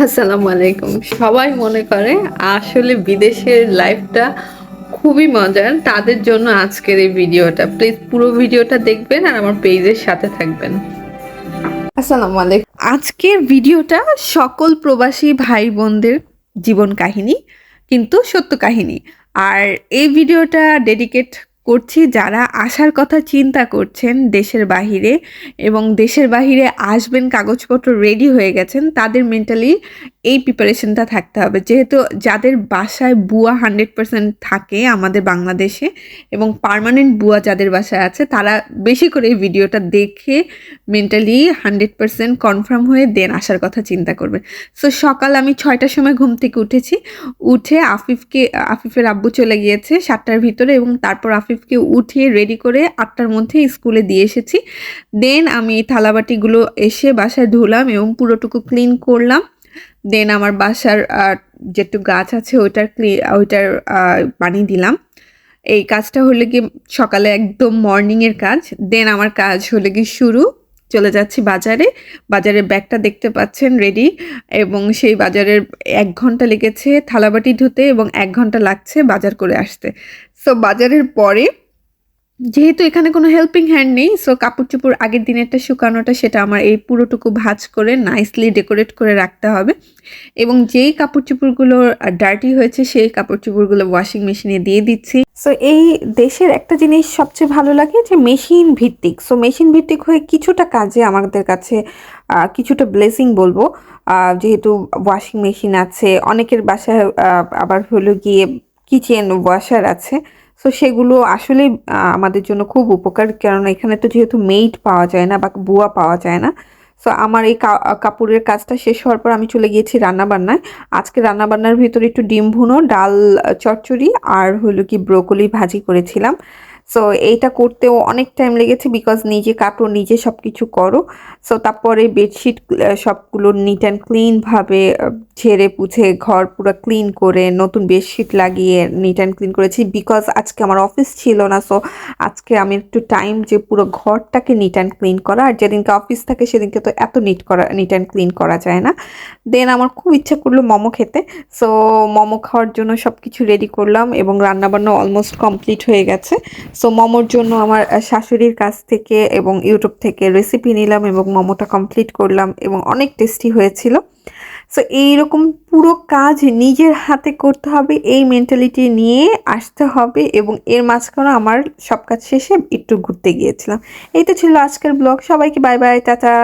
আসসালামু আলাইকুম। সবাই মনে করে আসলে বিদেশের লাইফটা খুবই মজার। তাদের জন্য আজকের এই ভিডিওটা। প্লিজ পুরো ভিডিওটা দেখবেন আর আমার পেজের সাথে থাকবেন। আসসালামু আলাইকুম। আজকের ভিডিওটা সকল প্রবাসী ভাই বোনদের জীবন কাহিনী, কিন্তু সত্য কাহিনী। আর এই ভিডিওটা ডেডিকেট করছি, যারা আসার কথা চিন্তা করছেন দেশের বাহিরে এবং দেশের বাহিরে আসবেন, কাগজপত্র রেডি হয়ে গেছেন, তাদের মেন্টালি এই প্রিপারেশনটা থাকতে হবে। যেহেতু যাদের বাসায় বুয়া হান্ড্রেড পার্সেন্ট থাকে আমাদের বাংলাদেশে এবং পার্মানেন্ট বুয়া যাদের বাসায় আছে, তারা বেশি করে এই ভিডিওটা দেখে মেন্টালি হান্ড্রেড পার্সেন্ট কনফার্ম হয়ে দেন আসার কথা চিন্তা করবেন সো সকাল আমি ছয়টার সময় ঘুম থেকে উঠেছি। উঠে আফিফকে, আফিফের আব্বু চলে গিয়েছে সাতটার ভিতরে এবং তারপর আফিফকে উঠিয়ে রেডি করে আটটার মধ্যে স্কুলে দিয়ে এসেছি। দেন আমি থালাবাটিগুলো এসে বাসায় ধুলাম এবং পুরোটুকু ক্লিন করলাম। দেন আমার বাসার যেটু গাছ আছে ওইটার ক্লি ওইটার পানি দিলাম। এই কাজটা হলে কি সকালে একদম মর্নিংয়ের কাজ। দেন আমার কাজ হলে কি শুরু। চলে যাচ্ছি বাজারে। বাজারের ব্যাগটা দেখতে পাচ্ছেন রেডি এবং সেই বাজারের এক ঘণ্টা লেগেছে থালাবাটি ধুতে এবং এক ঘণ্টা লাগছে বাজার করে আসতে। সো বাজারের পরে যেহেতু এখানে কোনো হেল্পিং হ্যান্ড নেই সো কাপড় চোপড় আগের দিনেরটা শুকানোটা সেটা আমার এই পুরোটুকু ভাঁজ করে নাইসলি ডেকোরেট করে রাখতে হবে। এবং যেই কাপড় চোপড়গুলো ডার্টি হয়েছে সেই কাপড় চোপড়গুলো ওয়াশিং মেশিনে দিয়ে দিচ্ছি। সো এই দেশের একটা জিনিস সবচেয়ে ভালো লাগে যে মেশিন ভিত্তিক। সো মেশিন ভিত্তিক হয়ে কিছুটা কাজে আমাদের কাছে কিছুটা ব্লেসিং বলব। যেহেতু ওয়াশিং মেশিন আছে, অনেকের বাসায় আবার হলো গিয়ে কিচেন ওয়াশার আছে। সো সেগুলো আসলে আমাদের জন্য খুব উপকার। কারণ এখানে তো যেহেতু মেইড পাওয়া যায় না বা বুয়া পাওয়া যায় না সো আমার এই কাপড়ের কাজটা শেষ হওয়ার পর আমি চলে গিয়েছি রান্নাবান্নায়। আজকে রান্নাবান্নার ভিতরে একটু ডিম ভুনো, ডাল চচ্চড়ি আর হলো কি ব্রোকলি ভাজি করেছিলাম। সো এইটা করতেও অনেক টাইম লেগেছে বিকজ নিজে কাটো, নিজে সব কিছু করো। সো তারপরে বেডশিট সবগুলো নিট অ্যান্ড ক্লিনভাবে ঝেড়ে পুছে ঘর পুরো ক্লিন করে, নতুন বেডশিট লাগিয়ে নিট অ্যান্ড ক্লিন করেছি বিকজ আজকে আমার অফিস ছিল না সো আজকে আমি একটু টাইম যে পুরো ঘরটাকে নিট অ্যান্ড ক্লিন করা, আর যেদিনকে অফিস থাকে সেদিনকে তো এত নিট করা নিট অ্যান্ড ক্লিন করা যায় না। দেন আমার খুব ইচ্ছা করল মোমো খেতে সো মোমো খাওয়ার জন্য সব কিছু রেডি করলাম এবং রান্নাবান্না অলমোস্ট কমপ্লিট হয়ে গেছে। সো মোমোর জন্য আমার শাশুড়ির কাছ থেকে এবং ইউটিউব থেকে রেসিপি নিলাম এবং মোমোটা কমপ্লিট করলাম এবং অনেক টেস্টি হয়েছিল। সো এইরকম পুরো কাজ নিজের হাতে করতে হবে, এই মেন্টালিটি নিয়ে আসতে হবে এবং এর মাঝখানে আমার সব কাজ শেষে একটু ঘুরতে গিয়েছিলাম। এই তো ছিল আজকের ব্লগ, সবাইকে বাই বাই টাটা।